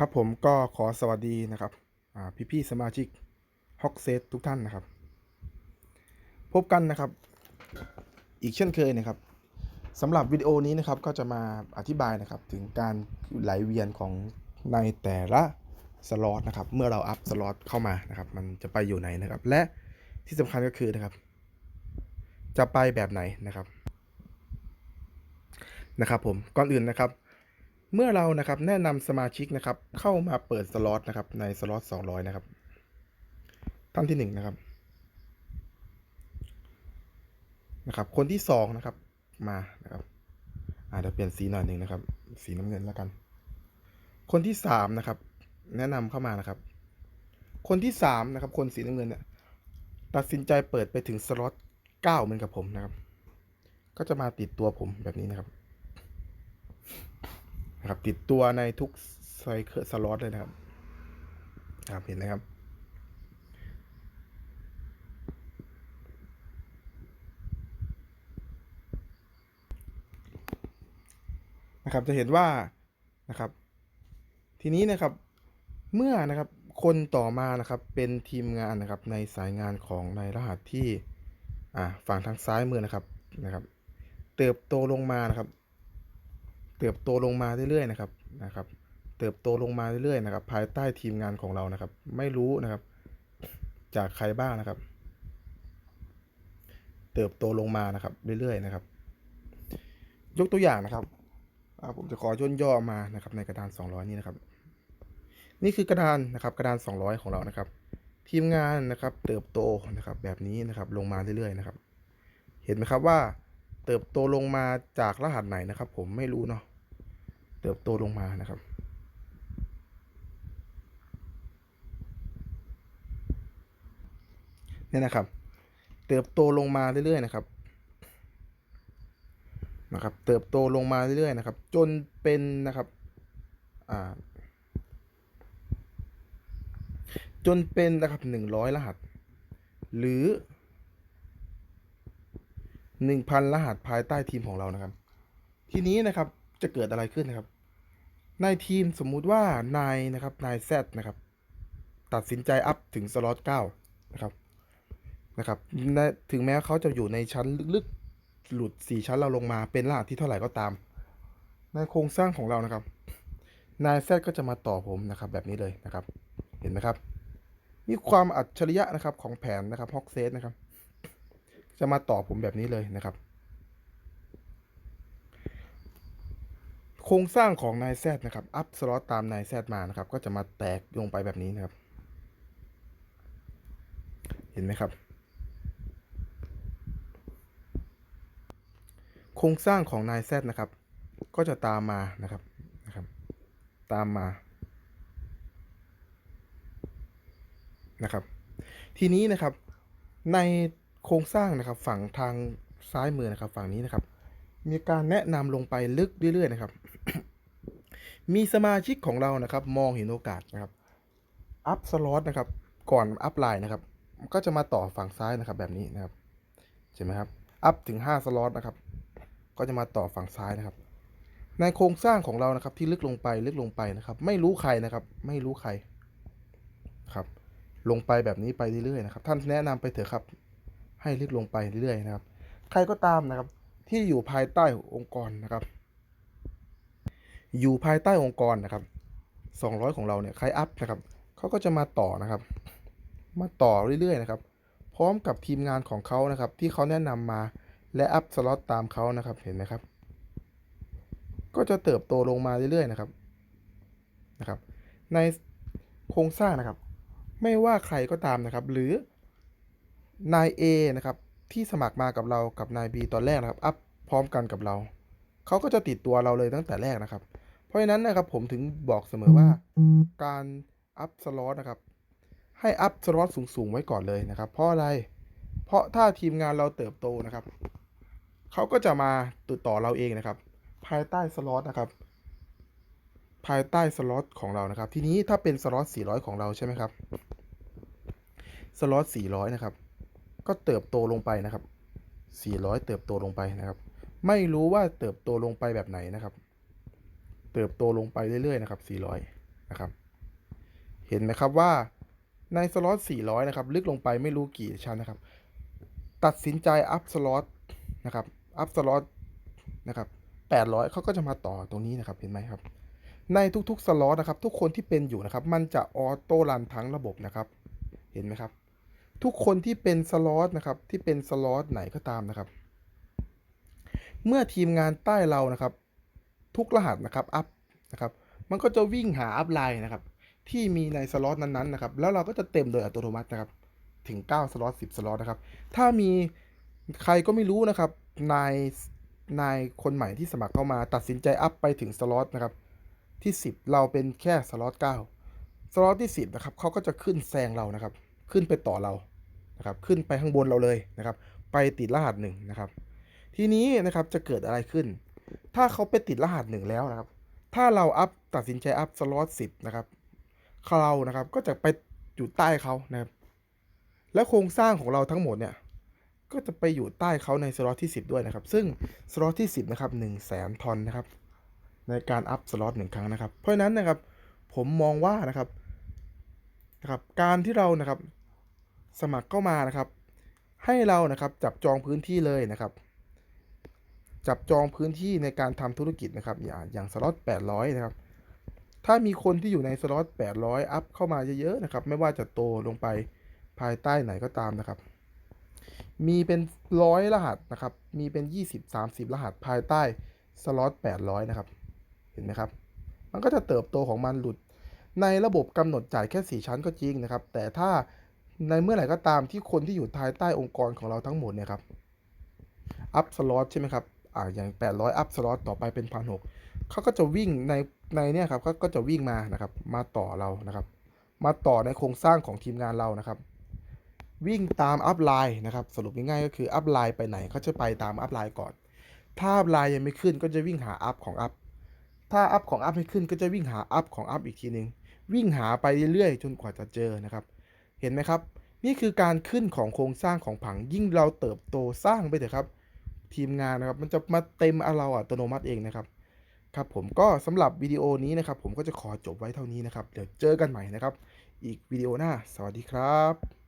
ครับผมก็ขอสวัสดีนะครับพี่พี่สมาชิกฮอกเซตทุกท่านนะครับ พบกันนะครับ อีกเช่นเคยนะครับสำหรับวิดีโอนี้นะครับก็จะมาอธิบายนะครับถึงการไหลเวียนของในแต่ละสล็อตนะครับ เมื่อเราอัพสล็อตเข้ามานะครับ มันจะไปอยู่ไหนนะครับ และที่สำคัญก็คือนะครับ จะไปแบบไหนนะครับนะครับผมก่อนอื่นนะครับ เมื่อเรานะครับแนะนำสมาชิกนะครับ เข้ามาเปิดสล็อตนะครับ ในสล็อต200 นะครับท่านที่1นะครับนะครับ คนที่2นะครับมานะครับอาจจะเปลี่ยนสีหน่อยหนึ่งนะครับ สีน้ำเงินแล้วกัน คนที่3นะครับ แนะนำเข้ามานะครับ คนที่3นะครับ คนสีน้ำเงินเนี่ยตัดสินใจเปิดไปถึงสล็อต9เหมือนกับผมนะครับ ก็จะมาติดตัวผมแบบนี้นะครับ นะครับ ติดตัวในทุกไซเคิลสล็อตเลยนะครับครับเห็นไหมครับนะครับจะเห็นว่านะครับ ทีนี้นะครับเมื่อนะครับคนต่อมานะครับเป็นทีมงานนะครับในสายงานของในรหัสที่อ่าฝั่งทางซ้ายมือนะครับนะครับ เติบโตลงมานะครับ เติบโตลงมาเรื่อยๆนะครับนะครับ เติบโตลงมาเรื่อยๆนะครับ ภายใต้ทีมงานของเรานะครับ ไม่รู้นะครับ จากใครบ้างนะครับ เติบโตลงมานะครับเรื่อยๆนะครับ ยกตัวอย่างนะครับผมจะขอย่นย่อมานะครับ ในกระดาน 200 นี้นะครับ นี่คือกระดานนะครับ กระดาน 200 ของเรานะครับ ทีมงานนะครับ เติบโตนะครับ แบบนี้นะครับ ลงมาเรื่อยๆนะครับ เห็นไหมครับว่า เติบโตลงมาจากรหัสไหนนะครับ ผมไม่รู้เนาะเติบโตลงมานะครับ เนี่ยนะครับ เติบโตลงมาเรื่อยๆนะครับนะครับ เติบโตลงมาเรื่อยๆนะครับ จนเป็นนะครับอ่าจนเป็นนะครับหนึ่งร้อยรหัส หรือ หนึ่งพันรหัสภายใต้ทีมของเรานะครับ ทีนี้นะครับจะเกิดอะไรขึ้นนะครับ ในทีมสมมุติว่านายนะครับนายแซนะครับ ตัดสินใจอัพถึงสล็อตเก้านะครับนะครับถึงแม้เขาจะอยู่ในชั้นลึกๆ หลุดสี่ชั้นเราลงมาเป็นรหัสที่เท่าไหร่ก็ตาม ในโครงสร้างของเรานะครับ นายแซก็จะมาต่อผมนะครับแบบนี้เลยนะครับ เห็นไหมครับนี่ความอัจฉริยะนะครับของแผนนะครับฮอกเซตนะครับ จะมาต่อผมแบบนี้เลยนะครับ โครงสร้างของนายแซดนะครับ อัพสล็อตตามนายแซดมานะครับ ก็จะมาแตกลงไปแบบนี้นะครับ เห็นไหมครับ โครงสร้างของนายแซดนะครับ ก็จะตามมานะครับนะครับ ตามมานะครับ ทีนี้นะครับใน โครงสร้างนะครับฝั่งทางซ้ายมือนะครับ ฝั่งนี้นะครับ มีการแนะนำลงไปลึกเรื่อยๆนะครับ มีสมาชิกของเรานะครับ มองเห็นโอกาสนะครับอัพสล็อตนะครับ ก่อนอัพไลน์นะครับ ก็จะมาต่อฝั่งซ้ายนะครับแบบนี้นะครับใช่ไหมครับอัพถึง 5 สล็อตนะครับ ก็จะมาต่อฝั่งซ้ายนะครับ ในโครงสร้างของเรานะครับ ที่ลึกลงไปลึกลงไปนะครับ ไม่รู้ใครนะครับ ไม่รู้ใครครับ ลงไปแบบนี้ไปเรื่อยๆนะครับ ท่านแนะนำไปเถอะครับ ให้ลึกลงไปเรื่อยๆนะครับ ใครก็ตามนะครับที่อยู่ภายใต้องค์กรนะครับ อยู่ภายใต้องค์กรนะครับ 200 ของเราเนี่ยใครอัพนะครับเขาก็จะมาต่อนะครับ มาต่อเรื่อยๆนะครับ พร้อมกับทีมงานของเขานะครับ ที่เขาแนะนำมาและอัพสล็อตตามเขานะครับเห็นไหมครับ ก็จะเติบโตลงมาเรื่อยๆนะครับนะครับ ในโครงสร้างนะครับ ไม่ว่าใครก็ตามนะครับ หรือ นาย A นะครับที่สมัครมากับเรากับนาย B ตอนแรกนะครับอัพพร้อมกันกับเราเขาก็จะติดตัวเราเลยตั้งแต่แรกนะครับ เพราะฉะนั้นนะครับผมถึงบอกเสมอว่าการอัพสล็อตนะครับให้อัพสล็อตสูงๆไว้ก่อนเลยนะครับ เพราะอะไร เพราะถ้าทีมงานเราเติบโตนะครับเขาก็จะมาติดต่อเราเองนะครับ ภายใต้สล็อตนะครับ ภายใต้สล็อตของเรานะครับ ทีนี้ถ้าเป็นสล็อต400 ของเราใช่ไหมครับสล็อต400 นะครับ ก็เติบโตลงไปนะครับ 400 เติบโตลงไปนะครับ ไม่รู้ว่าเติบโตลงไปแบบไหนนะครับ เติบโตลงไปเรื่อยๆนะครับ 400 นะครับ เห็นไหมครับว่าในสล็อต 400 นะครับ ลึกลงไปไม่รู้กี่ชั้นนะครับ ตัดสินใจอัพสล็อตนะครับ อัพสล็อตนะครับ 800เขาก็จะมาต่อตรงนี้นะครับ เห็นไหมครับ ในทุกๆสล็อตนะครับ ทุกคนที่เป็นอยู่นะครับ มันจะออโต้รันทั้งระบบนะครับ เห็นไหมครับ ทุกคนที่เป็นสล็อตนะครับ ที่เป็นสล็อตไหนก็ตามนะครับ เมื่อทีมงานใต้เรานะครับ ทุกรหัสนะครับอัพนะครับ มันก็จะวิ่งหาอัพไลน์นะครับ ที่มีในสล็อตนั้นๆนะครับ แล้วเราก็จะเต็มโดยอัตโนมัตินะครับ ถึง 9 สล็อต 10 สล็อตนะครับ ถ้ามีใครก็ไม่รู้นะครับ นายนายคนใหม่ที่สมัครเข้ามาตัดสินใจอัพไปถึงสล็อตนะครับ ที่ 10 เราเป็นแค่สล็อต9สล็อตที่ 10 นะครับเขาก็จะขึ้นแซงเรานะครับ ขึ้นไปต่อเรานะครับขึ้นไปข้างบนเราเลยนะครับ ไปติดรหัสหนึ่งนะครับ ทีนี้นะครับจะเกิดอะไรขึ้น ถ้าเขาไปติดรหัสหนึ่งแล้วนะครับ ถ้าเราอัพตัดสินใจอัพสล็อตสิบนะครับเรานะครับก็จะไปอยู่ใต้เขานะครับ และโครงสร้างของเราทั้งหมดเนี่ยก็จะไปอยู่ใต้เขาในสล็อตที่ 10 ด้วยนะครับ ซึ่งสล็อตที่ 10 นะครับ1 0 0 0 0แสนทอนนะครับ ในการอัพสล็อตหนึ่งครั้งนะครับ เพราะฉะนั้นนะครับผมมองว่านะครับ นะครับการที่เรานะครับสมัครเข้ามานะครับ ให้เรานะครับจับจองพื้นที่เลยนะครับ จับจองพื้นที่ในการทำธุรกิจนะครับอย่างอย่างสล็อต800นะครับถ้ามีคนที่อยู่ในสล็อต800 อัพเข้ามาเยอะๆนะครับ ไม่ว่าจะโตลงไปภายใต้ไหนก็ตามนะครับ มีเป็นร้อยรหัสนะครับ มีเป็น 20-30 รหัสภายใต้สล็อต800 นะครับ เห็นไหมครับ มันก็จะเติบโตของมันหลุด ในระบบกำหนดจ่ายแค่ 4 ชั้นก็จริงนะครับ แต่ถ้าในเมื่อไหร่ก็ตามที่คนที่อยู่ภายใต้องค์กรของเราทั้งหมดเนี่ยครับอัพสล็อตใช่ไหมครับอ่าอย่าง 800 อัพสล็อตต่อไปเป็นพันหกเขาก็จะวิ่งในในเนี่ยครับเขาก็จะวิ่งมานะครับ มาต่อเรานะครับ มาต่อในโครงสร้างของทีมงานเรานะครับ วิ่งตามอัพไลน์นะครับ สรุปง่ายๆก็คืออัพไลน์ไปไหนเขาจะไปตามอัพไลน์ก่อน ถ้าอัพไลน์ยังไม่ขึ้นก็จะวิ่งหาอัพของอัพถ้าอัพของอัพไม่ขึ้นก็จะวิ่งหาอัพของอัพอีกทีหนึ่ง วิ่งหาไปเรื่อยๆ จนกว่าจะเจอนะครับ เห็นไหมครับ นี่คือการขึ้นของโครงสร้างของผังยิ่งเราเติบโตสร้างไปเถอะครับ ทีมงานนะครับมันจะมาเต็มเราอัตโนมัติเองนะครับครับผมก็สำหรับวิดีโอนี้นะครับผมก็จะขอจบไว้เท่านี้นะครับ เดี๋ยวเจอกันใหม่นะครับ อีกวิดีโอหน้า สวัสดีครับ